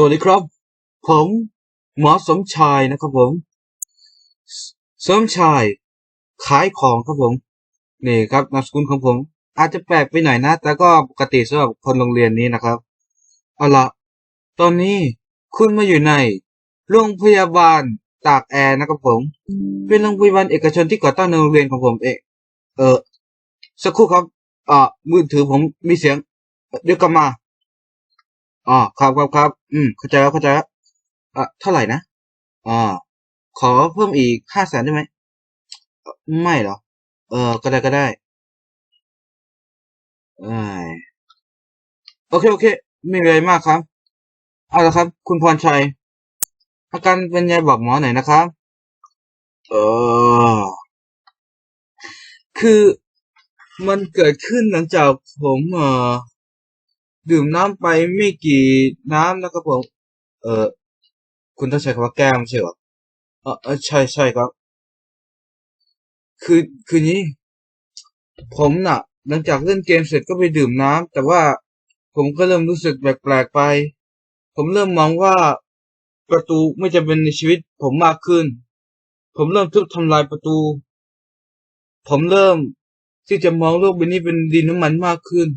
สวัสดีครับ ผมหมอสมชายนะครับผม สมชายขายของครับผม นี่ครับนามสกุลของผม อาจจะแปลกไปหน่อยนะ แต่ก็ปกติสำหรับคนโรงเรียนนี้นะครับ เอาละตอนนี้คุณมาอยู่ในโรงพยาบาลตากแอร์นะครับผม เป็นโรงพยาบาลเอกชนที่ก่อตั้งในโรงเรียนของผมเอง เออ สักครู่ครับ อ่ามือถือผมมีเสียง เดี๋ยวกลับมา อ๋อครับครับครับ อืมเข้าใจแล้วเข้าใจแล้วอะเท่าไหร่นะอ๋อขอเพิ่มอีกห้าแสนได้ไหมไม่เหรอ เออ ก็ได้ก็ได้เอ้ยโอเคโอเค ไม่มีอะไรมากครับ เอาละครับ คุณพรชัย อาการเป็นไงบอกหมอหน่อยนะครับ เออ คือมันเกิดขึ้นหลังจากผมเอ่อ ดื่มน้ำไปไม่กี่น้ำนะครับผม เออ คุณต้องใช้คำว่าแก้มใช่หรอเออเออใช่ใช่ครับ คือคือนี้ ผมน่ะ หลังจากเล่นเกมเสร็จก็ไปดื่มน้ำแต่ว่าผมก็เริ่มรู้สึกแปลกๆไป ผมเริ่มมองว่าประตูไม่จะเป็นในชีวิต ผมมากขึ้น ผมเริ่มทุบทำลายประตู ผมเริ่มที่จะมองโลกใบนี้เป็นดินน้ำมันมากขึ้น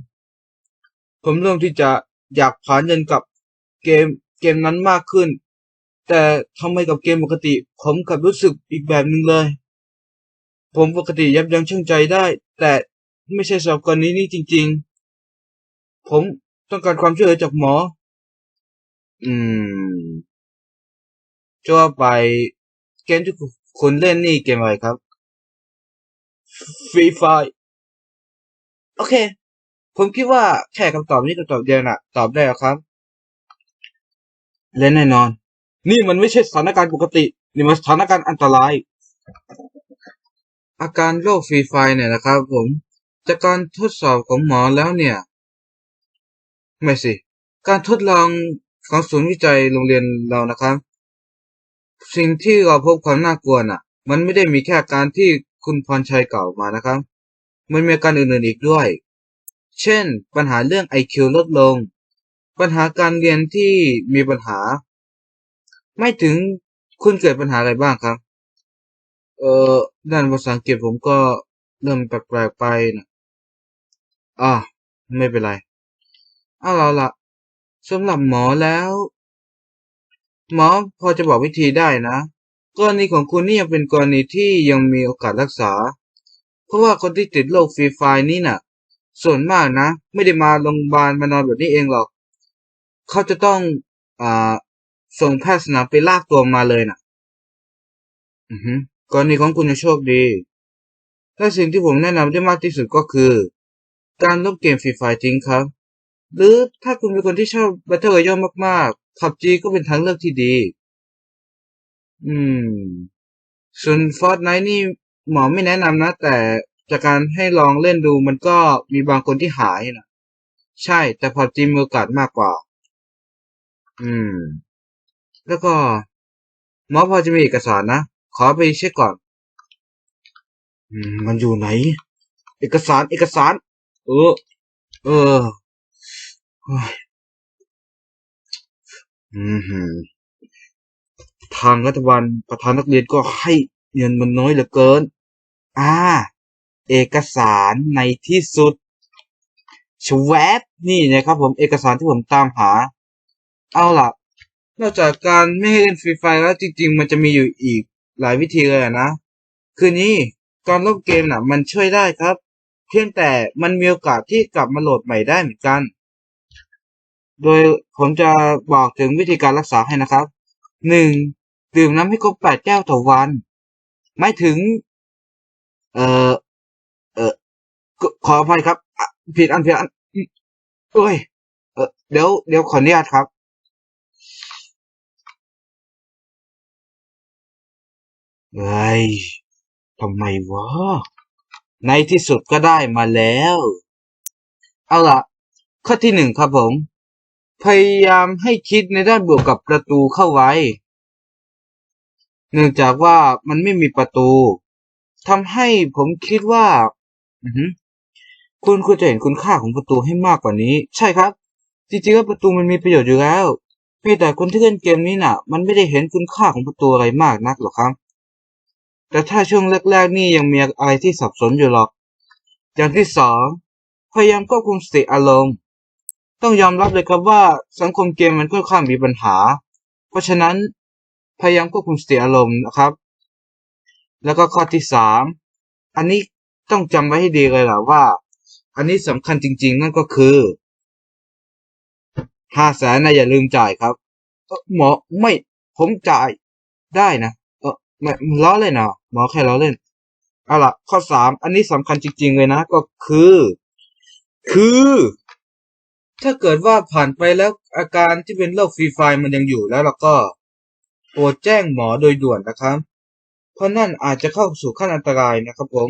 ผมเริ่มที่จะอยากผ่านยันกับเกมเกมนั้นมากขึ้น แต่ทำไมกับเกมปกติ ผมกลับรู้สึกอีกแบบหนึ่งเลย ผมปกติยับยั้งชั่งใจได้ แต่ไม่ใช่สำหรับกรณีนี้จริง ๆ ผมต้องการความช่วยเหลือจากหมอ อืมจะว่าไปเกมที่คุณเล่นนี่เกมอะไรครับฟรีไฟโอเค ผมคิดว่าแค่คำตอบนี้คำตอบเดียวน่ะ ตอบได้แล้วครับ และแน่นอน นี่มันไม่ใช่สถานการณ์ปกติ นี่มันสถานการณ์อันตราย อาการโรคฟรีไฟเนี่ยนะครับ ผมจากการทดสอบของหมอแล้วเนี่ย ไม่สิ การทดลองของศูนย์วิจัยโรงเรียนเรานะครับ สิ่งที่เราพบความน่ากลัวน่ะ มันไม่ได้มีแค่การที่คุณพรชัยกล่าวมานะครับ มันมีอาการอื่นๆอีกด้วย เช่น ปัญหาเรื่อง IQ ลดลง ปัญหาการเรียนที่มีปัญหา ไม่ถึงคุณเกิดปัญหาอะไรบ้างครับ เอ่อ ด้านภาษาอังกฤษผมก็เริ่มแปลกๆไปนะอ่าไม่เป็นไรเอาละละสำหรับหมอแล้ว หมอพอจะบอกวิธีได้นะ กรณีของคุณนี่ยังเป็นกรณีที่ยังมีโอกาสรักษา เพราะว่าคนที่ติดโรคฟรีไฟล์นี่น่ะ ส่วนมากนะ ไม่ได้มาโรงพยาบาลมานอนแบบนี้เองหรอก เขาจะต้องอ่าส่งแพทย์สนามไปลากตัวมาเลยน่ะ อือฮึกรณีของคุณจะโชคดี และสิ่งที่ผมแนะนำได้มากที่สุดก็คือ การลบเกมฟรีไฟทิ้งครับ หรือถ้าคุณเป็นคนที่ชอบ Battle Royale มากๆ PUBG ก็เป็นทางเลือกที่ดี อืม ส่วน Fortnite นี่หมอไม่แนะนำนะ แต่ จากการให้ลองเล่นดูมันก็มีบางคนที่หายนะใช่ แต่ PUBG มีโอกาสมากกว่า อืม แล้วก็หมอพอจะมีเอกสารนะ ขอไปเช็คก่อน อืม มันอยู่ไหน เอกสารเอกสาร เออ เอออืมทางรัฐบาลประธานนักเรียนก็ให้เงินมันน้อยเหลือเกิน อ่า เอกสารในที่สุดชวบนี่นะครับผมเอกสารที่ผมตามหา เอาล่ะ นอกจากการไม่ให้เล่นฟรีไฟแล้วจริง ๆ มันจะมีอยู่อีกหลายวิธีเลยนะ คือนี้การลบเกมน่ะ มันช่วยได้ครับ เพียงแต่มันมีโอกาสที่กลับมาโหลดใหม่ได้เหมือนกัน โดยผมจะบอกถึงวิธีการรักษาให้นะครับหนึ่งดื่มน้ำให้ครบแปดแก้วต่อวัน ไม่ถึง เอ่อ ขออภัยครับ ผิดอันผิดอันเอ้ยเออเดี๋ยวเดี๋ยวขออนุญาตครับ เฮ้ยทำไมวะ ในที่สุดก็ได้มาแล้ว เอาล่ะ ข้อที่หนึ่งครับผม พยายามให้คิดในด้านบวกกับประตูเข้าไว้ เนื่องจากว่ามันไม่มีประตูทำให้ผมคิดว่า อือ คุณควรจะเห็นคุณค่าของประตูให้มากกว่านี้ ใช่ครับ จริงๆแล้วประตูมันมีประโยชน์อยู่แล้วเพียงแต่คนที่เล่นเกมนี้น่ะ มันไม่ได้เห็นคุณค่าของประตูอะไรมากนักหรอกครับ แต่ถ้าช่วงแรกๆนี่ยังมีอะไรที่สับสนอยู่หรอก อย่างที่สองพยายามควบคุมสติอารมณ์ ต้องยอมรับเลยครับว่าสังคมเกมมันค่อนข้างมีปัญหา เพราะฉะนั้นพยายามควบคุมสติอารมณ์นะครับ แล้วก็ข้อที่สามอันนี้ต้องจำไว้ให้ดีเลยล่ะว่า อันนี้สำคัญจริง ๆ นั่นก็คือห้าแสนนะอย่าลืมจ่ายครับเออหมอไม่ผมจ่ายได้นะเออไม่ล้อเล่นนะหมอแค่ล้อเล่นเอาล่ะ ข้อสามอันนี้สำคัญจริง ๆ เลยนะ ก็คือ คือ ถ้าเกิดว่าผ่านไปแล้วอาการที่เป็นโรคฟรีไฟมันยังอยู่แล้วเราก็โปรดแจ้งหมอโดยด่วนนะครับ เพราะนั่นอาจจะเข้าสู่ขั้นอันตรายนะครับผม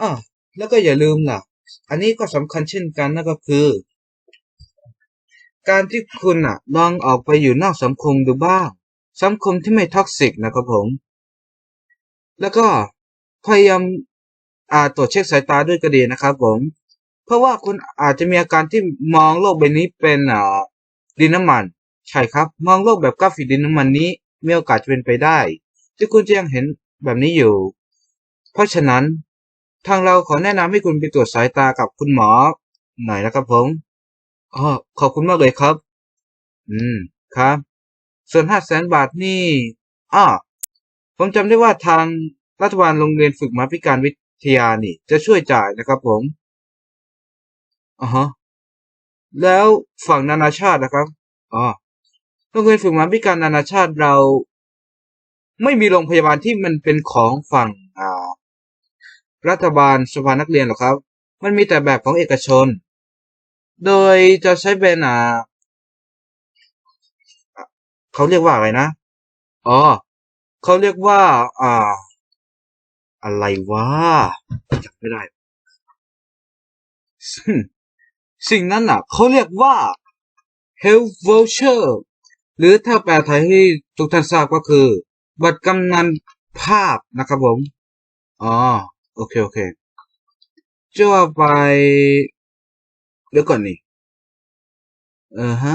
อ่าแล้วก็อย่าลืมล่ะ อันนี้ก็สำคัญเช่นกันนั่นก็คือ การที่คุณอะลองออกไปอยู่นอกสังคมดูบ้าง สังคมที่ไม่ท็อกซิกนะครับผม แล้วก็พยายามอ่าตรวจเช็คสายตาด้วยก็ดีนะครับผม เพราะว่าคุณอาจจะมีอาการที่มองโลกใบนี้เป็นอ่าดินน้ำมัน ใช่ครับ มองโลกแบบกราฟิกดินน้ำมันนี้มีโอกาสจะเป็นไปได้ ที่คุณจะยังเห็นแบบนี้อยู่ เพราะฉะนั้น ทางเราขอแนะนำให้คุณไปตรวจสายตากับคุณหมอ หน่อยนะครับผมอ๋อขอบคุณมากเลยครับ อืม ครับ ส่วนห้าแสนบาทนี่อ้อผมจำได้ว่าทางรัฐบาลโรงเรียนฝึกมาพิการวิทยานี่ จะช่วยจ่ายนะครับผมอ๋อฮะแล้วฝั่งนานาชาตินะครับอ๋อโรงเรียนฝึกมาพิการนานาชาติเรา ไม่มีโรงพยาบาลที่มันเป็นของฝั่งอ่า รัฐบาลสภานักเรียนหรอกครับ มันมีแต่แบบของเอกชน โดยจะใช้เป็นอ่าเขาเรียกว่าอะไรนะ อ๋อเขาเรียกว่า อ่า อะไรวะจำไม่ได้ สิ่งนั้นอะเขาเรียกว่า health voucher หรือถ้าแปลไทยให้ทุกท่านทราบก็คือ บัตรกำนันภาพนะครับผม อ๋อ โอเค โอเคจะว่าไป เดี๋ยวก่อนนี่เออฮะ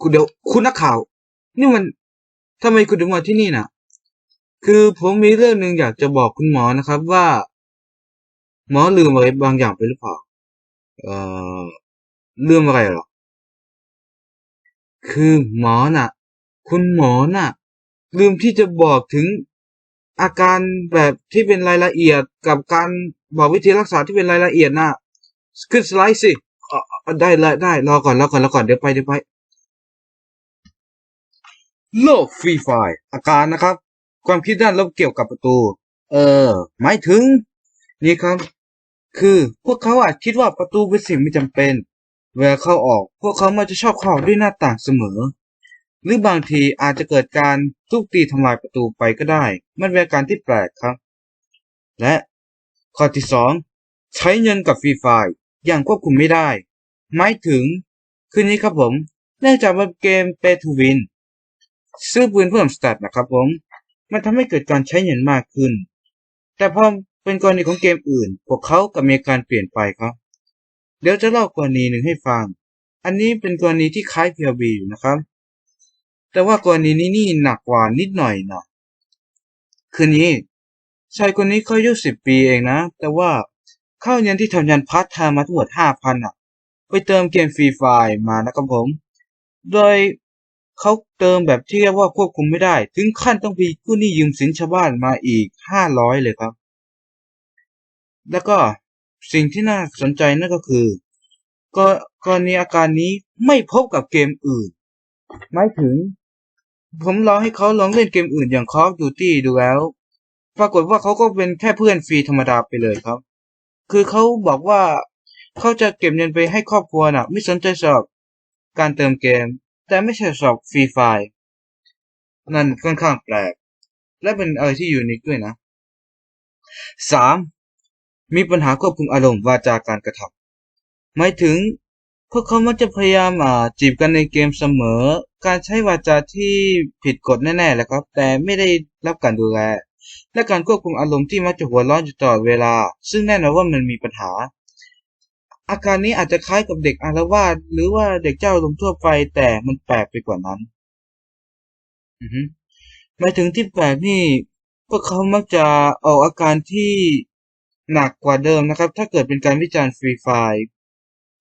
คุณเดี๋ยวคุณนักข่าว นี่มันทำไมคุณถึงมาที่นี่น่ะ คือผมมีเรื่องหนึ่งอยากจะบอกคุณหมอนะครับว่า หมอลืมอะไรบางอย่างไปหรือเปล่า เอ่อลืมอะไรหรอ คือหมอน่ะ คุณหมอน่ะ ลืมที่จะบอกถึง อาการแบบที่เป็นรายละเอียดกับการบอกวิธีรักษาที่เป็นรายละเอียดน่ะขึ้นสไลด์สิได้ลยได้รอก่อนรอก่อนรอก่อนเดี๋ยวไปเดี๋ยวไปโลกฟรีไฟอาการนะครับ ความคิดด้านลบเกี่ยวกับประตู เออ หมายถึง นี่ครับ คือพวกเขาอาจคิดว่าประตูเป็นสิ่งไม่จำเป็น เวลาเข้าออก พวกเขามักจะชอบเข้าด้วยหน้าต่างเสมอ หรือบางทีอาจจะเกิดการทุบตีทำลายประตูไปก็ได้ มันเป็นการที่แปลกครับ และข้อที่สองใช้เงินกับฟรีไฟล์อย่างควบคุมไม่ได้ หมายถึง คือนี้ครับผม เนื่องจากว่าเกมเปทูวิน ซื้อปืนเพิ่มสแตทนะครับผม มันทำให้เกิดการใช้เงินมากขึ้น แต่พอเป็นกรณีของเกมอื่น พวกเขากับมีการเปลี่ยนไปครับ เดี๋ยวจะเล่ากรณีหนึ่งให้ฟัง อันนี้เป็นกรณีที่คล้าย PLB อยู่นะครับ แต่ว่ากรณีนี้นี่หนักกว่านิดหน่อยนะคือนี้ชายคนนี้เขาอายุสิบปีเองนะ แต่ว่าเข้าเงินที่ทำงานพาร์ทไทม์มาทั้งหมดห้าพันอะ ไปเติมเกมฟรีไฟล์มานะครับผม โดยเขาเติมแบบที่เรียกว่าควบคุมไม่ได้ ถึงขั้นต้องไปกู้หนี้ยืมสินชาวบ้านมาอีกห้าร้อยเลยครับ แล้วก็สิ่งที่น่าสนใจนั่นก็คือ ก็กรณีอาการนี้ไม่พบกับเกมอื่น หมายถึง ผมลองให้เขาลองเล่นเกมอื่นอย่าง Call of Duty ดูแล้ว ปรากฏว่าเขาก็เป็นแค่เพื่อนฟรีธรรมดาไปเลยครับ คือเขาบอกว่าเขาจะเก็บเงินไปให้ครอบครัวน่ะ ไม่สนใจสอบการเติมเกม แต่ไม่ใช่สอบฟรีไฟล์นั่นค่อนข้างแปลก และเป็นอะไรที่ยูนิคด้วยนะสามมีปัญหาควบคุมอารมณ์วาจาการกระทำหมายถึงพวกเขามักจะพยายามอ่าจีบกันในเกมเสมอ การใช้วาจาที่ผิดกฎแน่ๆแหละครับ แต่ไม่ได้รับการดูแล และการควบคุมอารมณ์ที่มักจะหัวร้อนอยู่ตลอดเวลา ซึ่งแน่นอนว่ามันมีปัญหา อาการนี้อาจจะคล้ายกับเด็กอารวาสหรือว่าเด็กเจ้าอารมทั่วไปแต่มันแปลกไปกว่านั้น อือฮึหมายถึงที่แปลกนี่พวกเขามักจะออกอาการที่หนักกว่าเดิมนะครับ ถ้าเกิดเป็นการวิจารณ์ฟรีไฟล์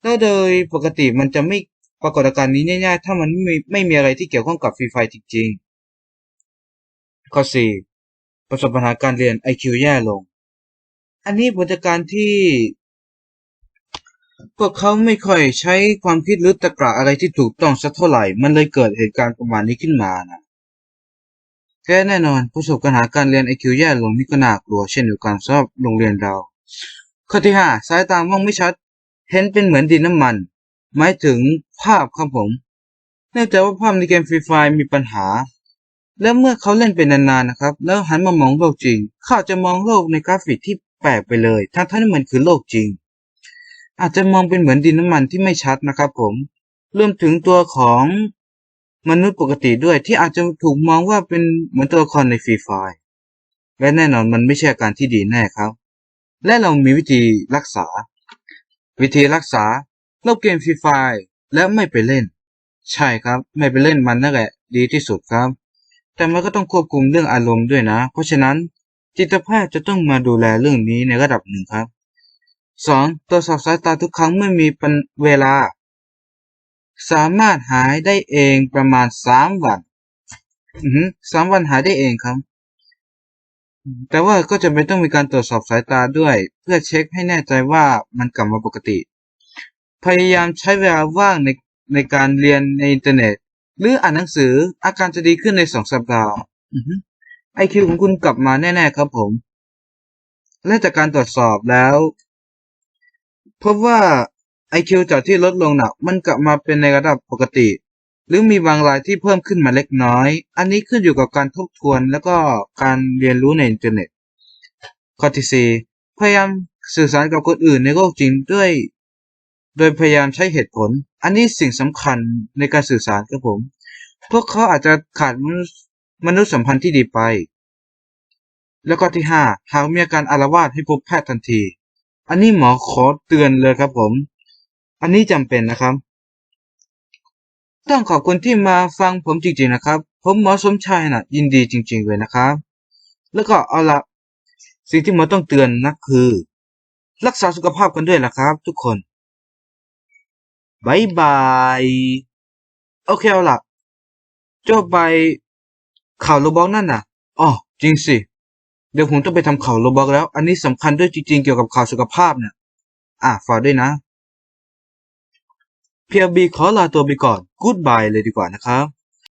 แล้วโดยปกติมันจะไม่ ปรากฏอาการนี้ง่ายๆ ถ้ามันไม่มีไม่มีอะไรที่เกี่ยวข้องกับฟรีไฟจริงๆ ข้อ 4 ประสบปัญหาการเรียน IQ แย่ลง อันนี้ผลจากการที่ พวกเขาไม่ค่อยใช้ความคิดหรือตรรกะอะไรที่ถูกต้องสักเท่าไหร่ มันเลยเกิดเหตุการณ์ประมาณนี้ขึ้นมานะแกแน่นอนประสบปัญหาการเรียน IQ แย่ลงนี่ก็น่ากลัวเช่นเดียวกันสำหรับโรงเรียนเรา ข้อที่ 5 สายตามองไม่ชัด เห็นเป็นเหมือนดินน้ำมัน หมายถึงภาพครับผมเนื่องจากว่าภาพในเกมฟรีไฟมีปัญหา และเมื่อเขาเล่นเป็นนานๆนะครับ แล้วหันมามองโลกจริง เขาจะมองโลกในกราฟิกที่แปลกไปเลย ทั้งที่มันคือโลกจริง อาจจะมองเป็นเหมือนดินน้ำมันที่ไม่ชัดนะครับผมรวมถึงตัวของมนุษย์ปกติด้วยที่อาจจะถูกมองว่าเป็นเหมือนตัวละครในฟรีไฟและแน่นอนมันไม่ใช่การที่ดีแน่ครับ และเรามีวิธีรักษา วิธีรักษา เล่าเกมฟรีไฟและไม่ไปเล่น ใช่ครับ ไม่ไปเล่นมันนั่นแหละ ดีที่สุดครับ แต่มันก็ต้องควบคุมเรื่องอารมณ์ด้วยนะ เพราะฉะนั้น จิตแพทย์จะต้องมาดูแลเรื่องนี้ในระดับหนึ่งครับ 2. ตรวจสอบสายตาทุกครั้งเมื่อมีปัญเวลา สามารถหายได้เองประมาณสามวันสามวันหายได้เองครับ แต่ว่าก็จะไม่ต้องมีการตรวจสอบสายตาด้วย เพื่อเช็คให้แน่ใจว่ามันกลับมาปกติ พยายามใช้เวลาว่างในในการเรียนในอินเทอร์เน็ต หรืออ่านหนังสืออาการจะดีขึ้นในสองสัปดาห์ไอคิวของคุณกลับมาแน่ ๆ ครับผม และจากการตรวจสอบแล้วพบว่า IQ จากที่ลดลงหนักมันกลับมาเป็นในระดับปกติ หรือมีบางรายที่เพิ่มขึ้นมาเล็กน้อย อันนี้ขึ้นอยู่กับการทบทวนแล้วก็การเรียนรู้ในอินเทอร์เน็ตข้อที่4พยายามสื่อสารกับคนอื่นในโลกจริงด้วย โดยพยายามใช้เหตุผล อันนี้สิ่งสำคัญในการสื่อสารครับผม พวกเขาอาจจะขาดมนุษย์มนุษยสัมพันธ์ที่ดีไป แล้วก็ที่5หากมีอาการอารวาสให้พบแพทย์ทันที อันนี้หมอขอเตือนเลยครับผม อันนี้จำเป็นนะครับ ต้องขอบคุณที่มาฟังผมจริงๆนะครับ ผมหมอสมชายนะยินดีจริง ๆ เลยนะครับ แล้วก็เอาละสิ่งที่หมอต้องเตือนนะคือ รักษาสุขภาพกันด้วยนะครับ ทุกคน บายบาย โอเคเอาละจบไปข่าวโลบอกนั่นน่ะอ๋อจริงสิ เดี๋ยวผมต้องไปทำข่าวโลบอกแล้ว อันนี้สำคัญด้วยจริงๆ เกี่ยวกับข่าวสุขภาพเนี่ยอะฝากด้วยนะเพียบีขอลาตัวไปก่อน กู๊ดบายเลยดีกว่านะครับ